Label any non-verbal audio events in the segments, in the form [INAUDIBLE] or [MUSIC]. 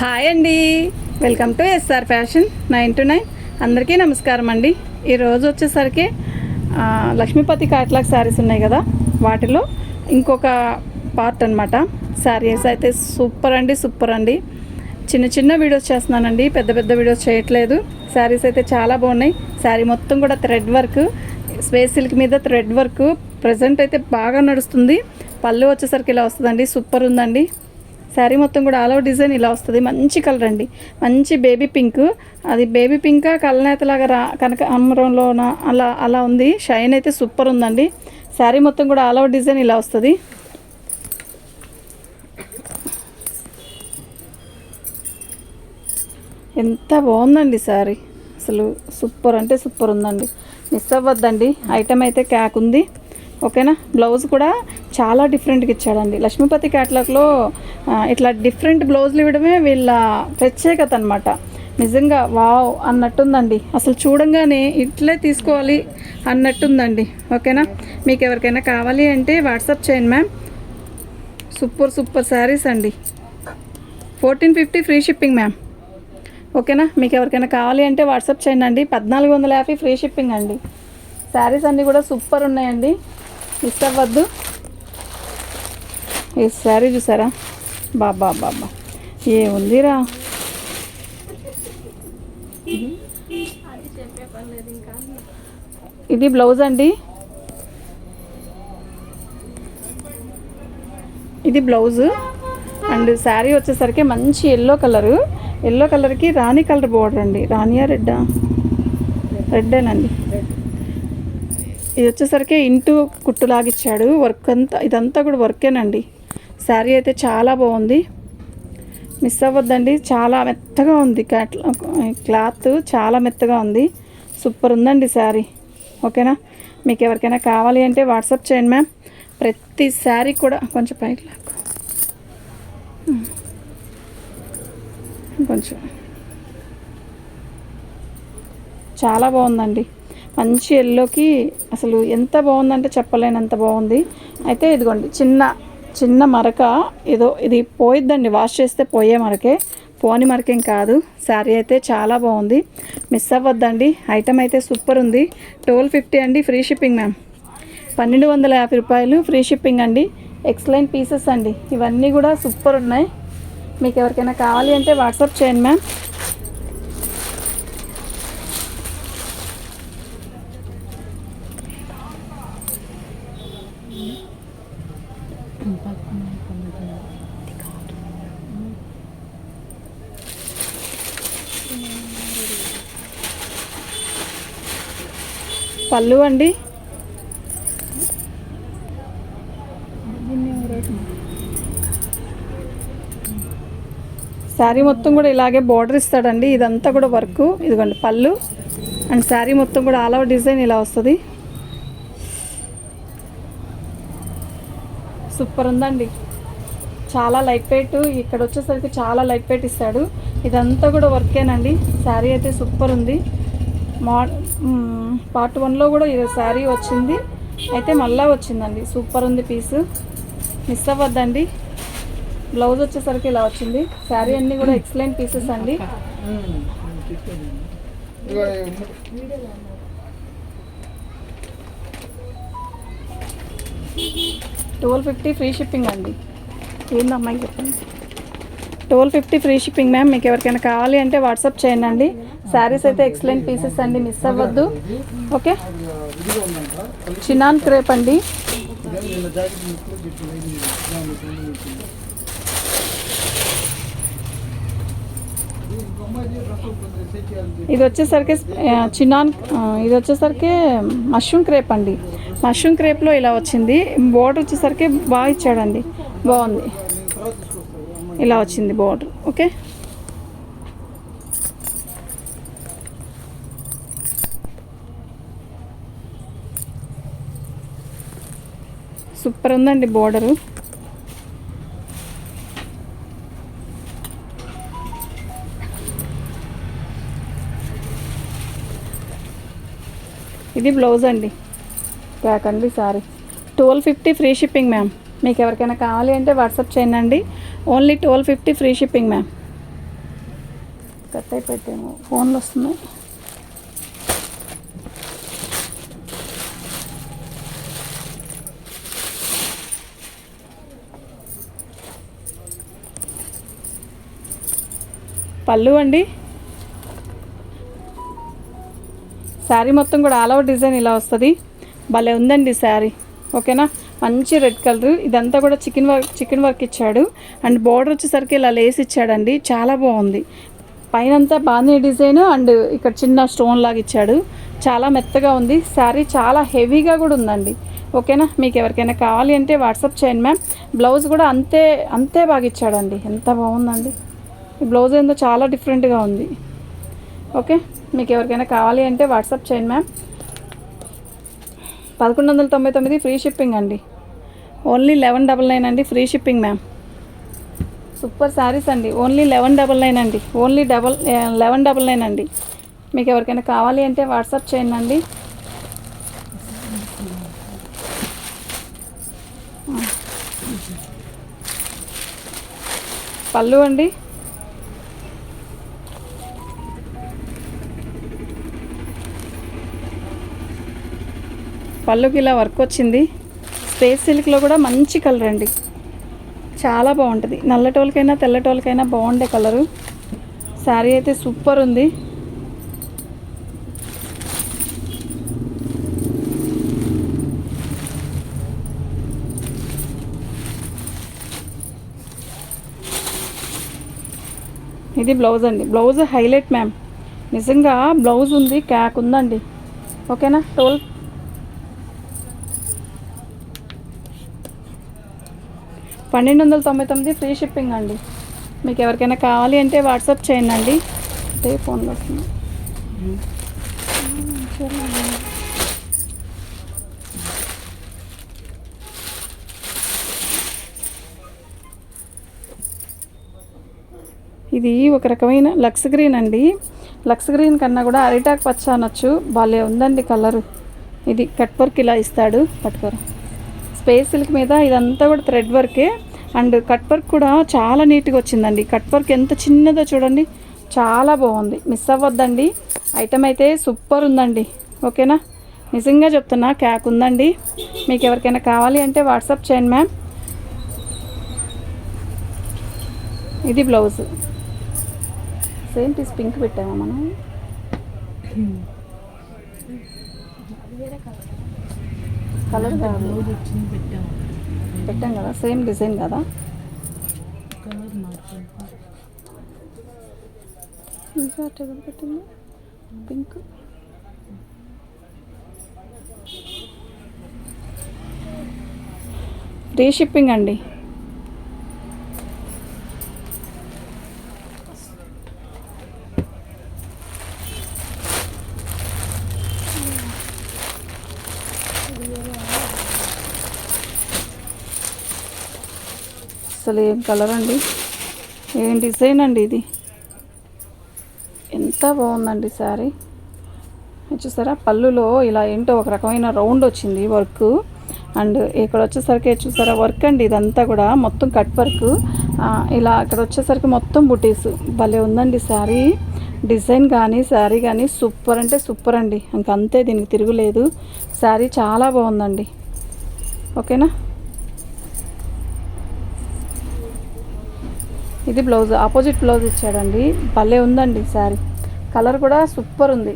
Hi అండి. Welcome to SR fashion nine two nine. అందరికీ నమస్కారం అండి. ఈరోజు వచ్చేసరికి లక్ష్మీపతి కాట్లాక్ శారీస్ ఉన్నాయి కదా? వాటిలో ఇంకొక పార్ట్ అనమాట శారీస్ అయితే సూపర్ అండి సూపర్ అండి. చిన్న చిన్న వీడియోస్ చేస్తున్నానండి పెద్ద పెద్ద వీడియోస్ చేయట్లేదు. శారీస్ అయితే చాలా బాగున్నాయి. శారీ మొత్తం కూడా థ్రెడ్ వర్క్ స్పేస్ సిల్క్ మీద థ్రెడ్ వర్క్. ప్రజెంట్ అయితే బాగా నడుస్తుంది. పళ్ళు వచ్చేసరికి ఇలా వస్తుందండి సూపర్ ఉందండి. శారీ మొత్తం కూడా ఆల్ ఓవర్ డిజైన్ ఇలా వస్తుంది. మంచి కలర్ అండి. మంచి బేబీ పింక్. అది బేబీ పింక్ కలనేతలాగా రా కనక అమరంలోన అలా అలా ఉంది. షైన్ అయితే సూపర్ ఉందండి. శారీ మొత్తం కూడా ఆల్ ఓవర్ డిజైన్ ఇలా వస్తుంది. ఎంత బాగుందండి శారీ. అసలు సూపర్ అంటే సూపర్ ఉందండి. మిస్ అవ్వద్దండి. ఐటమ్ అయితే క్యాక్ ఉంది. ఓకేనా? బ్లౌజ్ కూడా చాలా డిఫరెంట్గా ఇచ్చాడండి. లక్ష్మీపతి క్యాట్లాగ్లో ఇట్లా డిఫరెంట్ బ్లౌజులు ఇవ్వడమే వీళ్ళ ప్రత్యేకత అనమాట నిజంగా వావ్ అన్నట్టుందండి. అసలు చూడంగానే ఇట్లే తీసుకోవాలి అన్నట్టుందండి. ఓకేనా? మీకు ఎవరికైనా కావాలి అంటే వాట్సాప్ చేయండి మ్యామ్. సూపర్ సూపర్ శారీస్ అండి. Fourteen fifty free shipping ma'am. ఓకేనా? మీకు ఎవరికైనా కావాలి అంటే వాట్సాప్ చేయండి అండి. పద్నాలుగు వందల యాభై ఫ్రీ షిప్పింగ్ అండి. శారీస్ అన్నీ కూడా సూపర్ ఉన్నాయండి. మిస్ అవ్వద్దు. ఈ శారీ చూసారా? బాబా బాబా ఏముందిరా? ఇది బ్లౌజ్ అండి. ఇది బ్లౌజ్. అండ్ శారీ వచ్చేసరికి మంచి ఎల్లో కలరు. ఎల్లో కలర్కి రాణి కలర్ బోర్డర్ అండి. రాణియా రెడ్డా? రెడ్డేనండి. ఇది వచ్చేసరికి ఇంటూ కుట్టులాగిచ్చాడు వర్క్ అంతా ఇదంతా కూడా వర్కేనండి శారీ అయితే చాలా బాగుంది. మిస్ అవ్వద్దండి. చాలా మెత్తగా ఉంది. క్యాట్ క్లాత్ చాలా మెత్తగా ఉంది. సూపర్ ఉందండి శారీ. ఓకేనా? మీకు ఎవరికైనా కావాలి అంటే వాట్సాప్ చేయండి మ్యామ్. ప్రతి శారీ కూడా కొంచెం పైకి లాక్కు. కొంచెం. చాలా బాగుందండి. మంచి ఎల్లోకి అసలు ఎంత బాగుందంటే చెప్పలేనంత బాగుంది. అయితే ఇదిగోండి చిన్న చిన్న మరక ఏదో ఇది పోయిద్దండి వాష్ చేస్తే పోయే మరకే. పోని మరకేం కాదు శారీ అయితే చాలా బాగుంది. మిస్ అవ్వద్దండి ఐటమ్ అయితే సూపర్ ఉంది. ట్వెల్వ్ ఫిఫ్టీ అండి ఫ్రీ షిప్పింగ్ మ్యామ్ పన్నెండు వందల యాభై రూపాయలు ఫ్రీ షిప్పింగ్ అండి. ఎక్సలెంట్ పీసెస్ అండి. ఇవన్నీ కూడా సూపర్ ఉన్నాయి. మీకు ఎవరికైనా కావాలి అంటే వాట్సాప్ చేయండి మ్యామ్ పళ్ళు అండి. శారీ మొత్తం కూడా ఇలాగే బార్డర్ ఇస్తాడండి. ఇదంతా కూడా వర్క్. ఇదిగోండి పళ్ళు. అండ్ శారీ మొత్తం కూడా ఆల్ ఓవర్ డిజైన్ ఇలా వస్తుంది. సూపర్ ఉందండి. చాలా లైట్ వెయిట్. ఇక్కడ వచ్చేసరికి చాలా లైట్ వెయిట్ ఇస్తాడు. ఇదంతా కూడా వర్కేనండి శారీ అయితే సూపర్ ఉంది. మా పార్ట్ వన్లో కూడా ఇది శారీ వచ్చింది. అయితే మళ్ళా వచ్చిందండి. సూపర్ ఉంది పీస్. మిస్ అవ్వద్దండి. బ్లౌజ్ వచ్చేసరికి ఇలా వచ్చింది. శారీ అన్నీ కూడా ఎక్సలెంట్ పీసెస్ అండి. ట్వెల్వ్ ఫిఫ్టీ ఫ్రీ షిప్పింగ్ అండి. ఏంది అమ్మాయికి చెప్పండి? Twelve fifty free shipping ma'am మీకు ఎవరికైనా కావాలి అంటే వాట్సాప్ చేయండి. అండి శారీస్ అయితే ఎక్సలెంట్ పీసెస్ అండి మిస్ అవ్వద్దు. ఓకే చినాన్ క్రేప్ అండి. ఇది వచ్చేసరికి చినాన్ ఇది వచ్చేసరికి మష్రూమ్ క్రేప్ అండి. మష్రూమ్ క్రేప్లో ఇలా వచ్చింది. బోర్డర్ వచ్చేసరికి బాగా ఇచ్చాడండి. బాగుంది. ఇలా వచ్చింది బోర్డర్ ఓకే సూపర్ ఉందండి బోర్డరు ఇది బ్లౌజ్ అండి. ప్యాక్ అండి sari twelve fifty free shipping ma'am మీకు ఎవరికైనా కావాలి అంటే వాట్సాప్ చేయండి. Only twelve fifty free shipping ma'am cut అయిపోయాము ఫోన్లు వస్తున్నాయి. పళ్ళు అండి. శారీ మొత్తం కూడా ఆల్ ఓవర్ డిజైన్ ఇలా వస్తుంది. భలే ఉందండి శారీ. ఓకేనా? మంచి రెడ్ కలర్. ఇదంతా కూడా చికెన్ వర్క్ చికెన్ వర్క్ ఇచ్చాడు. అండ్ బార్డర్ వచ్చేసరికి ఇలా లేస్ ఇచ్చాడండి. చాలా బాగుంది. పైన అంతా బాగానే డిజైన్ అండ్ ఇక్కడ చిన్న స్టోన్ లాగా ఇచ్చాడు. చాలా మెత్తగా ఉంది. శారీ చాలా హెవీగా కూడా ఉందండి. ఓకేనా? మీకు ఎవరికైనా కావాలి అంటే వాట్సాప్ చేయండి మ్యామ్. బ్లౌజ్ కూడా అంతే అంతే బాగా ఇచ్చాడండి. ఎంత బాగుందండి. ఈ బ్లౌజ్ ఏందో చాలా డిఫరెంట్గా ఉంది. ఓకే? మీకు ఎవరికైనా కావాలి అంటే వాట్సాప్ చేయండి మ్యామ్. పదకొండు వందల తొంభై తొమ్మిది ఫ్రీ షిప్పింగ్ అండి. ఓన్లీ లెవెన్ డబల్ నైన్ అండి free shipping ma'am. Super saris అండి. ఓన్లీ లెవెన్ డబల్ నైన్ అండి. Only double eleven double nine అండి. మీకు ఎవరికైనా కావాలి అంటే వాట్సాప్ చేయండి అండి. పళ్ళు అండి. పళ్ళుకి ఇలా వర్క్ వచ్చింది. స్పేస్ సిల్క్లో కూడా మంచి కలర్ అండి. చాలా బాగుంటుంది. నల్లటోళ్ళకైనా తెల్లటోళ్ళకైనా బాగుండే కలరు శారీ అయితే సూపర్ ఉంది. ఇది బ్లౌజ్ అండి. బ్లౌజ్ హైలైట్ మ్యామ్ నిజంగా బ్లౌజ్ ఉంది క్యాక్ ఉందండి. ఓకేనా టోల్ పన్నెండు వందల తొంభై తొమ్మిది ఫ్రీ షిప్పింగ్ అండి. మీకు ఎవరికైనా కావాలి అంటే వాట్సాప్ చేయండి అండి. అంటే ఫోన్లో వస్తుంది ఇది ఒక రకమైన లక్స్ గ్రీన్ అండి. లక్స్ గ్రీన్ కన్నా కూడా అరిటాక్ పచ్చ అనొచ్చు. భలే ఉందండి కలరు. ఇది కట్ వర్క్ ఇలా ఇస్తాడు. పట్టుకోరు. స్పేస్ సిల్క్ మీద ఇదంతా కూడా థ్రెడ్ వర్కే అండ్ కట్ వర్క్ కూడా చాలా నీట్గా వచ్చిందండి. కట్ వర్క్ ఎంత చిన్నదో చూడండి. చాలా బాగుంది. మిస్ అవ్వద్దండి. ఐటమ్ అయితే సూపర్ ఉందండి. ఓకేనా నిజంగా చెప్తున్నా క్యాక్ ఉందండి. మీకు ఎవరికైనా కావాలి అంటే వాట్సాప్ చేయండి మ్యామ్ ఇది బ్లౌజ్ సేమ్ పీస్ పింక్ పెట్టామా మనం? [CLEARS THROAT] కలర్ పెట్టాం కదా సేమ్ డిజైన్ కదా? ఇంకా టేబుల్ పెట్టింది పింక్. ఫ్రీ షిప్పింగ్ అండి. అసలు ఏం కలర్ అండి? ఏం డిజైన్ అండి ఇది? ఎంత బాగుందండి శారీ చూసారా? పళ్ళులో ఇలా ఏంటో ఒక రకమైన రౌండ్ వచ్చింది వర్క్ అండ్ ఇక్కడ వచ్చేసరికి చూసారా? వర్క్ అండి ఇదంతా కూడా. మొత్తం కట్ వర్క్ ఇలా ఇక్కడ వచ్చేసరికి మొత్తం బుటీస్ భలే ఉందండి శారీ డిజైన్ కానీ శారీ కానీ సూపర్ అంటే సూపర్ అండి. ఇంక అంతే దీనికి తిరుగులేదు. శారీ చాలా బాగుందండి. ఓకేనా ఇది బ్లౌజ్ ఆపోజిట్ బ్లౌజ్ ఇచ్చాడండి. భలే ఉందండి శారీ. కలర్ కూడా సూపర్ ఉంది.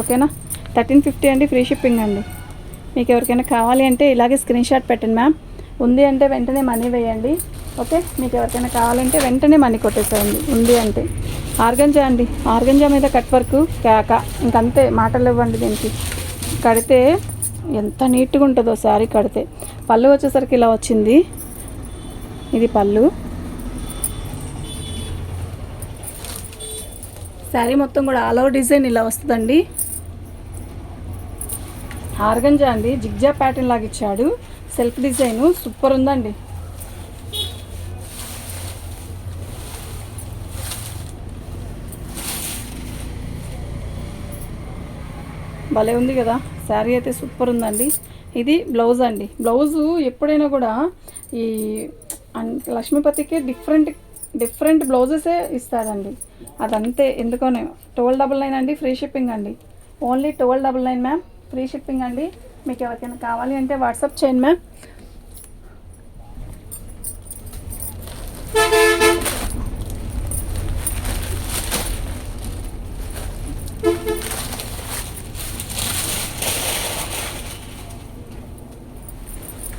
ఓకేనా? థర్టీన్ ఫిఫ్టీ అండి ఫ్రీ షిప్పింగ్ అండి. మీకు ఎవరికైనా కావాలి అంటే ఇలాగే స్క్రీన్ షాట్ పెట్టండి మ్యామ్. ఉంది అంటే వెంటనే మనీ వేయండి. ఓకే? మీకు ఎవరికైనా కావాలంటే వెంటనే మనీ కొట్టేసేయండి. ఉంది అంటే. ఆర్గంజా అండి. ఆర్గంజా మీద కట్ వర్క్ కాక ఇంకంతే మాటలు ఇవ్వండి దీనికి. కడితే ఎంత నీట్గా ఉంటుందో శారీ కడితే. పళ్ళు వచ్చేసరికి ఇలా వచ్చింది. ఇది పళ్ళు. శారీ మొత్తం కూడా ఆల్ ఓవర్ డిజైన్ ఇలా వస్తుందండి. ఆర్గంజా అండి జిగ్జా ప్యాటర్న్ లాగా ఇచ్చాడు. సెల్ఫ్ డిజైన్ సూపర్ ఉందండి. భలే ఉంది కదా శారీ అయితే సూపర్ ఉందండి. ఇది బ్లౌజ్ అండి. బ్లౌజు ఎప్పుడైనా కూడా ఈ లక్ష్మీపతికి డిఫరెంట్ డిఫరెంట్ బ్లౌజెసే ఇస్తారండి. అదంతే. ఎందుకని? ట్వెల్వ్ డబల్ నైన్ అండి ఫ్రీ షిప్పింగ్ అండి. Only twelve double nine ma'am free shipping అండి. మీకు ఎవరికైనా కావాలి అంటే వాట్సాప్ చేయండి మ్యామ్.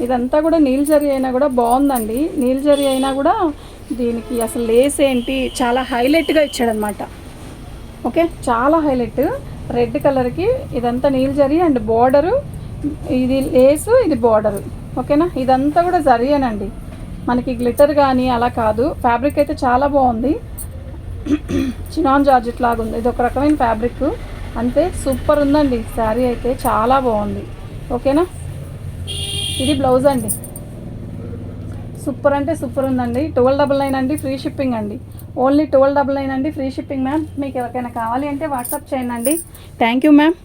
ఇదంతా కూడా నీల్ జరి అయినా కూడా బాగుందండి. నీల్ జరి అయినా కూడా దీనికి అసలు లేస్ ఏంటి చాలా హైలైట్గా ఇచ్చాడనమాట ఓకే చాలా హైలైట్ రెడ్ కలర్కి ఇదంతా నీళ్ళు జరి అండ్ బార్డరు ఇది లేసు ఇది బార్డరు ఓకేనా ఇదంతా కూడా జరీయేనండి. మనకి గ్లిటర్ కానీ అలా కాదు. ఫ్యాబ్రిక్ అయితే చాలా బాగుంది. చినాన్ జార్జెట్ లాగా ఉంది. ఇది ఒక రకమైన ఫ్యాబ్రిక్ అంతే సూపర్ ఉందండి. శారీ అయితే చాలా బాగుంది. ఓకేనా ఇది బ్లౌజ్ అండి. సూపర్ అంటే సూపర్ ఉందండి. ట్వెల్వ్ డబల్ నైన్ అండి ఫ్రీ షిప్పింగ్ అండి. ఓన్లీ ట్వెల్వ్ డబల్ నైన్ అండి ఫ్రీ షిప్పింగ్ మ్యామ్. మీకు ఎవరికైనా కావాలి అంటే వాట్సాప్ చేయండి అండి. Thank you ma'am.